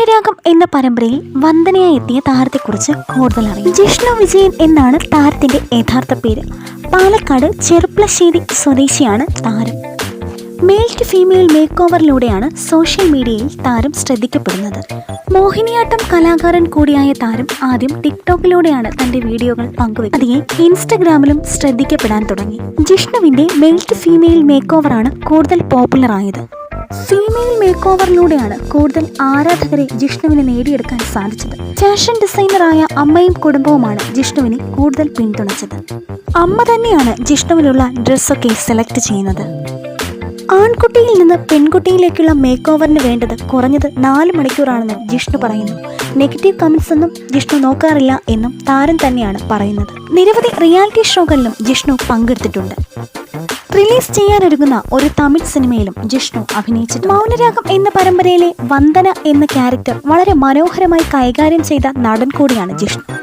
മൗനരാഗം എന്ന പരമ്പരയിൽ വന്ദനയായി എത്തിയ താരത്തെക്കുറിച്ച് കൂടുതൽ അറിയാം ജിഷ്ണു വിജയൻ എന്നാണ് താരത്തിന്റെ യഥാർത്ഥ പേര്. പാലക്കാട് ചെറുപ്ലശ്ശേരി സ്വദേശിയാണ് താരം. മെയിൽ ടു ഫീമെയിൽ മേക്ക് ഓവറിലൂടെയാണ് സോഷ്യൽ മീഡിയയിൽ താരം ശ്രദ്ധിക്കപ്പെടുന്നത്. മോഹിനിയാട്ടം കലാകാരൻ കൂടിയായ താരം ആദ്യം ടിക്ടോക്കിലൂടെയാണ് തന്റെ വീഡിയോകൾ പങ്കുവെച്ചത്. അതിയെ ഇൻസ്റ്റഗ്രാമിലും ശ്രദ്ധിക്കപ്പെടാൻ തുടങ്ങി. ജിഷ്ണുവിന്റെ മെയിൽ ടു ഫീമെയിൽ മേക്ക് ഓവറാണ് കൂടുതൽ പോപ്പുലർ ആയത് ഫീമെയിൽ മേക്ക് ഓവറിലൂടെയാണ് കൂടുതൽ ആരാധകരെ ജിഷ്ണുവിനെ നേടിയെടുക്കാൻ സാധിച്ചത്. ഫാഷൻ ഡിസൈനറായ അമ്മയും കുടുംബവുമാണ് ജിഷ്ണുവിനെ കൂടുതൽ പിന്തുണച്ചത്. അമ്മ തന്നെയാണ് ജിഷ്ണുവിനുള്ള ഡ്രസ്സൊക്കെ സെലക്ട് ചെയ്യുന്നത്. ആൺകുട്ടിയിൽ നിന്ന് പെൺകുട്ടിയിലേക്കുള്ള മേക്ക് ഓവറിന് വേണ്ടത് കുറഞ്ഞത് നാല് മണിക്കൂറാണെന്ന് ജിഷ്ണു പറയുന്നു. നെഗറ്റീവ് കമൻസ് ഒന്നും ജിഷ്ണു നോക്കാറില്ല എന്നും താരം തന്നെയാണ് പറയുന്നത്. നിരവധി റിയാലിറ്റി ഷോകളിലും ജിഷ്ണു പങ്കെടുത്തിട്ടുണ്ട്. റിലീസ് ചെയ്യാനൊരുങ്ങുന്ന ഒരു തമിഴ് സിനിമയിലും ജിഷ്ണു അഭിനയിച്ചു മൗനരാഗം എന്ന പരമ്പരയിലെ വന്ദന എന്ന ക്യാരക്ടർ വളരെ മനോഹരമായി കൈകാര്യം ചെയ്ത നടൻ കൂടിയാണ് ജിഷ്ണു.